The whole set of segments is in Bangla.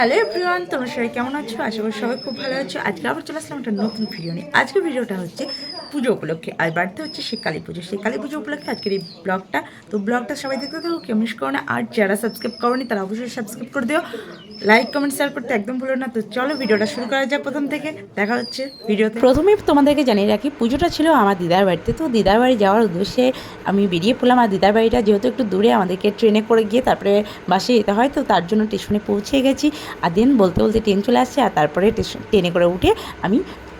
হ্যালো এভরিওয়ান তোমরা সবাই কেমন আছো? আশা করি সবাই খুব ভালো আছো। আজকে আবার চলে আসলাম একটা নতুন ভিডিও নিয়ে। আজকের ভিডিওটা হচ্ছে পুজো উপলক্ষে। আর বাড়িতে হচ্ছে সে কালী পুজো। সেই কালী পুজো উপলক্ষে আজকের এই ব্লগটা তো ব্লগটা সবাই দেখতে থাকো, কেউ মিস করো না। আর যারা সাবস্ক্রাইব করোনি, তারা অবশ্যই সাবস্ক্রাইব করে দিও। লাইক কমেন্ট শেয়ার করতে একদম ভুলো না। তো চলো ভিডিওটা শুরু করা যাক প্রথম থেকে। দেখা হচ্ছে ভিডিও প্রথমে তোমাদেরকে জানিয়ে রাখি, পুজোটা ছিল আমার দিদার বাড়িতে। তো দিদার বাড়ি যাওয়ার উদ্দেশ্যে আমি বেরিয়ে পড়লাম। আর দিদার বাড়িটা যেহেতু একটু দূরে, আমাদেরকে ট্রেনে করে গিয়ে তারপরে বাসে যেতে হয়। তো তার জন্য স্টেশনে পৌঁছে গেছি। আর দেন বলতে বলতে ট্রেন চলে আসছে। আর তারপরে ট্রেনে করে উঠে আমি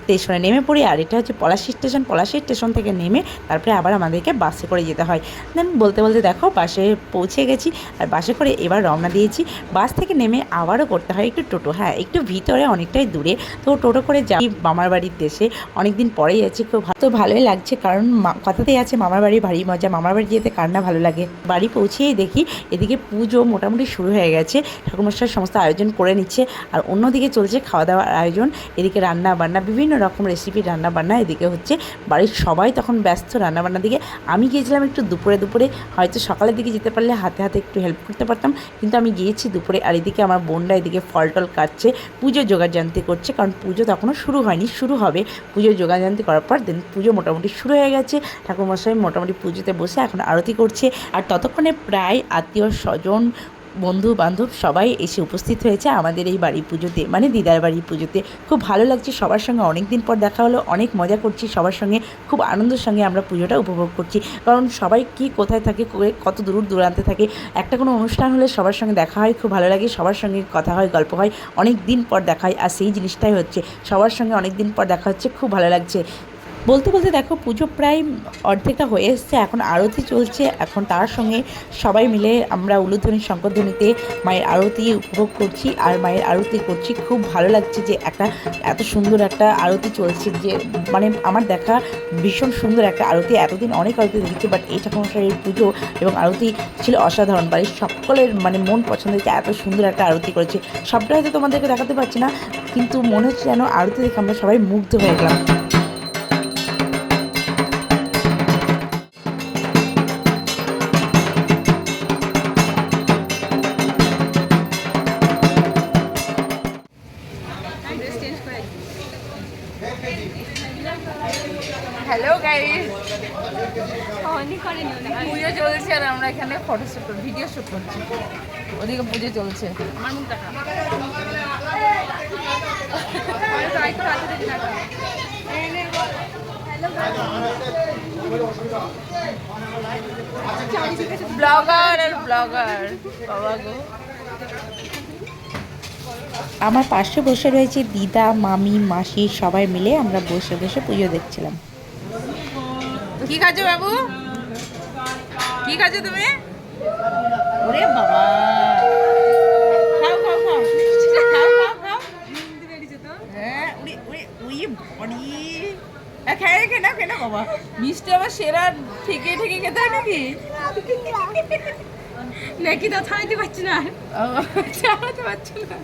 স্টেশনে নেমে পড়ি, আর এটা হচ্ছে পলাশি স্টেশন। পলাশি স্টেশন থেকে নেমে তারপরে আবার আমাদেরকে বাসে করে যেতে হয়। দেন বলতে বলতে দেখো, বাসে পৌঁছে গেছি, আর বাসে করে এবার রওনা দিয়েছি। বাস থেকে নেমে আবারও করতে হয় একটু টোটো। হ্যাঁ একটু ভিতরে অনেকটাই দূরে। তো টোটো করে যাই মামার বাড়ির দেশে। অনেক দিন পরেই যাচ্ছি, খুব তো ভালোই লাগছে, কারণ কথাতেই আছে, মামার বাড়ি ভারী মজা। মামার বাড়ি যেতে কার না ভালো লাগে? বাড়ি পৌঁছেই দেখি, এদিকে পুজো মোটামুটি শুরু হয়ে গেছে। ঠাকুরমশাই সমস্ত আয়োজন করে নিচ্ছে, আর অন্যদিকে চলছে খাওয়া দাওয়ার আয়োজন। এদিকে রান্না বান্না বিভিন্ন রকম রেসিপি রান্না বান্না এদিকে হচ্ছে বাড়ির সবাই তখন ব্যস্ত রান্না বান্নার দিকে। আমি গিয়েছিলাম একটু দুপুরে দুপুরে হয়তো সকালের দিকে যেতে পারলে হাতে হাতে একটু হেল্প করতে পারতাম। কিন্তু আমি গিয়েছি দুপুরে আর এদিকে আমার বোনরা এদিকে ফল টল কাটছে, পুজো যোগাযান্তি করছে। কারণ পুজো তখনও শুরু হয়নি, শুরু হবে। পুজো যোগাযান্তি করার পর দেন পুজো মোটামুটি শুরু হয়ে গেছে। ঠাকুরমশাই মোটামুটি পুজোতে বসে এখন আরতি করছে। আর ততক্ষণে প্রায় আত্মীয় স্বজন বন্ধু, বান্ধব সবাই এসে উপস্থিত হয়েছে আমাদের এই বাড়ি পুজোতে মানে দিদার বাড়ি পুজোতে। খুব ভালো লাগছে সবার সঙ্গে অনেক দিন পর দেখা হলো, অনেক মজা করছি সবার সঙ্গে, খুব আনন্দের সঙ্গে আমরা পুজোটা উপভোগ করছি। কারণ সবাই কি কোথায় থাকে কত দূর দূরান্তে থাকে, একটা কোনো অনুষ্ঠান হলে সবার সঙ্গে দেখা হয়, খুব ভালো লাগে, সবার সঙ্গে কথা হয়, গল্প হয় অনেক দিন পর দেখা হয়, আর সেই জিনিসটাই হচ্ছে, সবার সঙ্গে অনেক দিন পর দেখা হচ্ছে, খুব ভালো লাগছে। বলতে বলতে দেখো পুজো প্রায় অর্ধেকটা হয়ে এসছে, এখন আরতি চলছে, এখন তার সঙ্গে সবাই মিলে আমরা উলুধ্বনি শঙ্করধ্বনিতে মায়ের আরতি উপভোগ করছি আর মায়ের আরতি করছি। খুব ভালো লাগছে যে একটা এত সুন্দর একটা আরতি চলছে যে মানে আমার দেখা ভীষণ সুন্দর একটা আরতি। এতদিন অনেক আরতি দেখেছি বাট এই ঠাকুরমশাইয়ের পুজো এবং আরতি ছিল অসাধারণ। বাড়ির সকলের মানে মন পছন্দ হয়েছে, এত সুন্দর একটা আরতি করেছে। সবটা হয়তো তোমাদেরকে দেখাতে পারছি না, কিন্তু মনে হচ্ছে যেন আরতি দেখে আমরা সবাই মুগ্ধ হয়ে গেলাম। আমরা ফটো শুট ভিডিও শ্যুট করছি। ওদিকে পুজো চলছে। ব্লগার আর ব্লগার বাবা গো। আমার পাশে বসে রয়েছে দিদা মামি মাসি সবাই মিলে আমরা বসে বসে পুজো দেখছিলাম। কি খাচ্ছো বাবু? কি খাচ্ছো তুমি? ওরে বাবা। খাও খাও খাও। খাও খাও খাও। হ্যাঁ উড়ি উড়ি উই বড়ি। খেয়ে খেয়ে না খেয়ে না বাবা। মিষ্টি আবার সেরা ঠেকে ঠেকে খেতে হয় নাকি? নাকি তো থামাইতে না। পারছ না।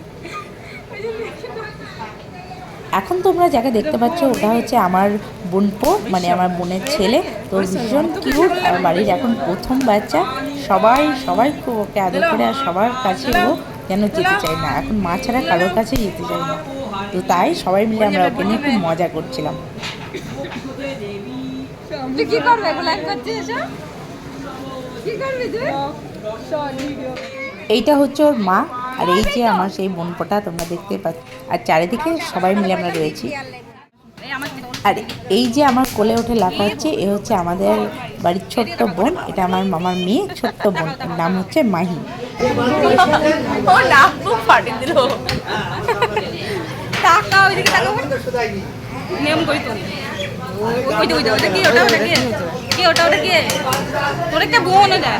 এখন তোমরা যাকে দেখতে পাচ্ছ ওটা হচ্ছে আমার বোনপো মানে আমার বোনের ছেলে। তো ভীষণ কিউট আর বাড়ির এখন প্রথম বাচ্চা। সবাই সবাই খুব ওকে আদর করে আর সবার কাছে ও যেন যেতে চায় না। এখন মা ছাড়া কারোর কাছে যেতে চায় না। তো তাই সবাই মিলে আমরা ওকে নিয়ে খুব মজা করছিলাম। কি করবে লাইক করছিস এসব? কি করবি তুই? এইটা হচ্ছে ওর মা। আর এই যে আমার সেই বোনপোটা তোমরা দেখতে পাচ্ছ। আর চারিদিকে সবাই মিলে আমরা রয়েছি। আর এই যে আমার কোলে উঠে হচ্ছে, এ হচ্ছে আমাদের বাড়ির ছোট্ট বোন। এটা আমার মামার মেয়ে, ছোট্ট বোন। নাম হচ্ছে মাহি। ওটা কি, ওটা ওটা কি? ওটা ওটা একটা বোন এটা।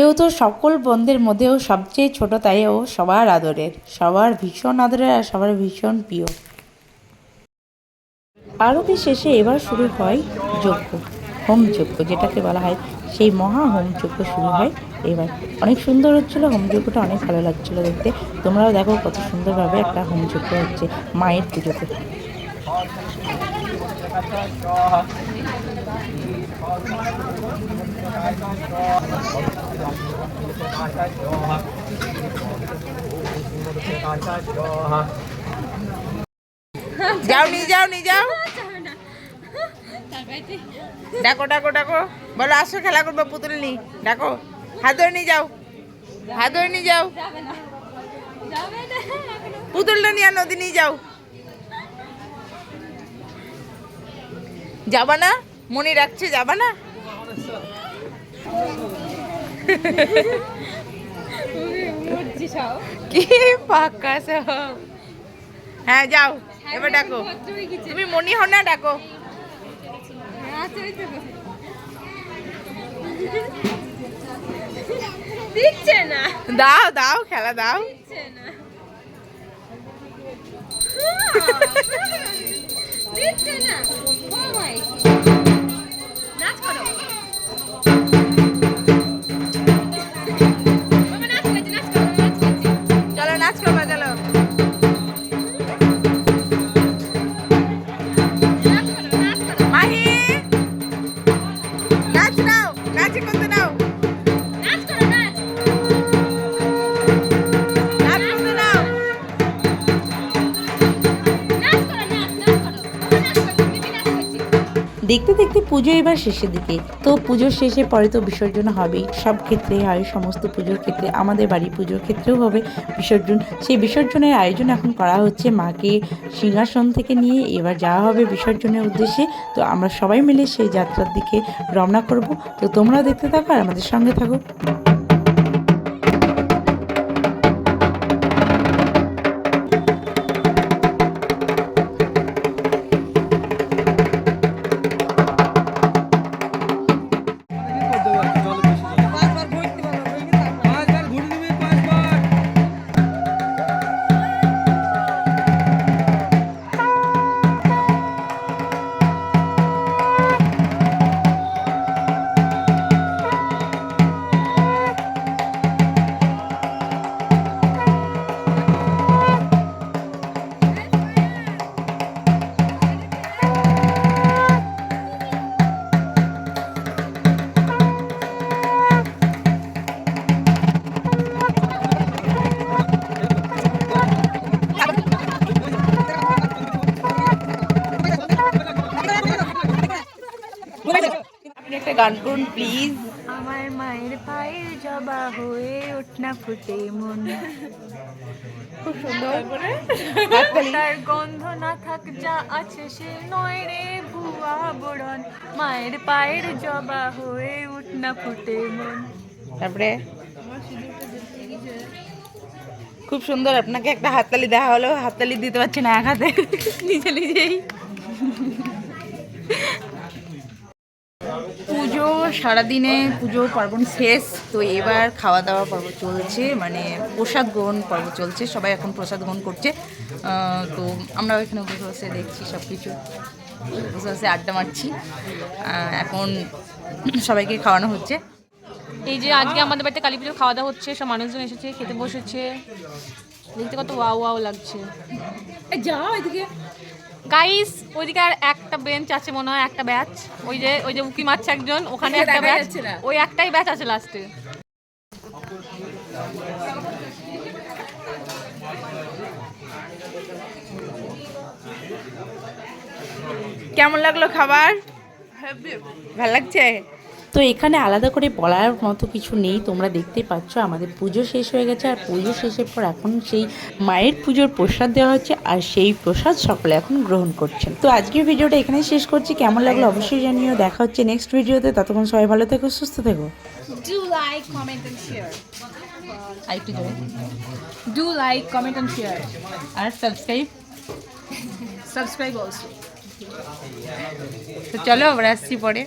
এও তো সকল বন্ধের মধ্যেও সবচেয়ে ছোট, তাই ও সবার আদরের, সবার ভীষণ আদরের আর সবার ভীষণ প্রিয়। আরতি শেষে এবার শুরু হয় যজ্ঞ, হোম যজ্ঞ যেটাকে বলা হয়। সেই মহা হোম যজ্ঞ শুরু হয়। এবার অনেক সুন্দর হচ্ছিল, হোম যজ্ঞটা অনেক ভালো লাগছিল দেখতে। তোমরাও দেখো কত সুন্দরভাবে একটা হোম যজ্ঞ হচ্ছে, মায়ের পুজোতে। যাও, নিয়ে যাও নিয়ে যাও। ডাকো ডাকো ডাকো। বলো, আসো, খেলা করব, পুতুল নি ডাকো। হাত ধরে নিয়ে যাও। হাত ধরে নিয়ে যাও। পুতুলটা নিয়ে আর নদী নিয়ে যাও। যাবা না? মনে রাখছে যাবা না? কি পাক্কা সব। হ্যাঁ যাও। এবার ডাকো। তুমি মনি হও না ডাকো। দিচ্ছে না। দাও দাও খেলা দাও। দিচ্ছে না। দেখতে দেখতে পুজো এবার শেষের দিকে। তো পুজোর শেষে পরে তো বিসর্জন হবেই। সব ক্ষেত্রে হয়, সমস্ত পুজোর ক্ষেত্রে, আমাদের বাড়ি পুজোর ক্ষেত্রেও হবে বিসর্জন। সেই বিসর্জনের আয়োজন এখন করা হচ্ছে মাকে সিংহাসন থেকে নিয়ে এবার যাওয়া হবে বিসর্জনের উদ্দেশ্যে। তো আমরা সবাই মিলে সেই যাত্রার দিকে রওনা করব। তো তোমরাও দেখতে থাকো আর আমাদের সঙ্গে থাকো। গান করুন প্লিজ আমার মায়ের পায়ের জবা হয়ে ওঠনা ফুটে মন। খুব সুন্দর। করে তার গন্ধ না থাক যা আছে সে নয় রে ভুয়া বড়ন মায়ের পায়ের জবা হয়ে উঠনা ফুটে মন। তারপরে? খুব সুন্দর আপনাকে একটা হাততালি দেওয়া হলো। হাততালি দিতে পারছি না এক হাতে। নিজে নিজেই পুজো সারাদিনে পুজো পার্বণ শেষ তো এবার খাওয়া দাওয়া পর্ব চলছে মানে প্রসাদ গ্রহণ পর্ব চলছে সবাই এখন প্রসাদ গ্রহণ করছে। তো আমরা এখানে বসে বসে দেখছি সব কিছু বসে বসে আড্ডা মারছি এখন সবাইকে খাওয়ানো হচ্ছে। এই যে আজকে আমাদের বাড়িতে কালী পুজো খাওয়া দাওয়া হচ্ছে সব মানুষজন এসেছে খেতে বসেছে দেখতে কত ওয়াও ওয়াও লাগছে। যাও এদিকে। গাইস ওইদিকে আর একটা বেঞ্চ আছে মনে হয় একটা ব্যাচ ওই যে ওই যে উকি মারছে একজন ওখানে একটা ব্যাচ ওই একটাই ব্যাচ আছে লাস্টে কেমন লাগল খাবার? ভালো লাগছে? তো এখানে আলাদা করে বলার মতো কিছু নেই। তোমরা দেখতে পাচ্ছ আমাদের পুজো শেষ হয়ে গেছে আর পুজো শেষের পর এখন সেই মায়ের পুজোর প্রসাদ দেওয়া হচ্ছে আর সেই প্রসাদ সকলে এখন গ্রহণ করছেন। তো আজকের ভিডিওটা এখানেই শেষ করছি। কেমন লাগল অবশ্যই জানিও। দেখা হচ্ছে নেক্সট ভিডিওতে। ততক্ষণ সবাই ভালো থেকো সুস্থ থেকো। Do like, comment and share. একটু জোরে। Do like, comment and share. আর সাবস্ক্রাইব Subscribe also. তো চলো আবার আসছি পরে।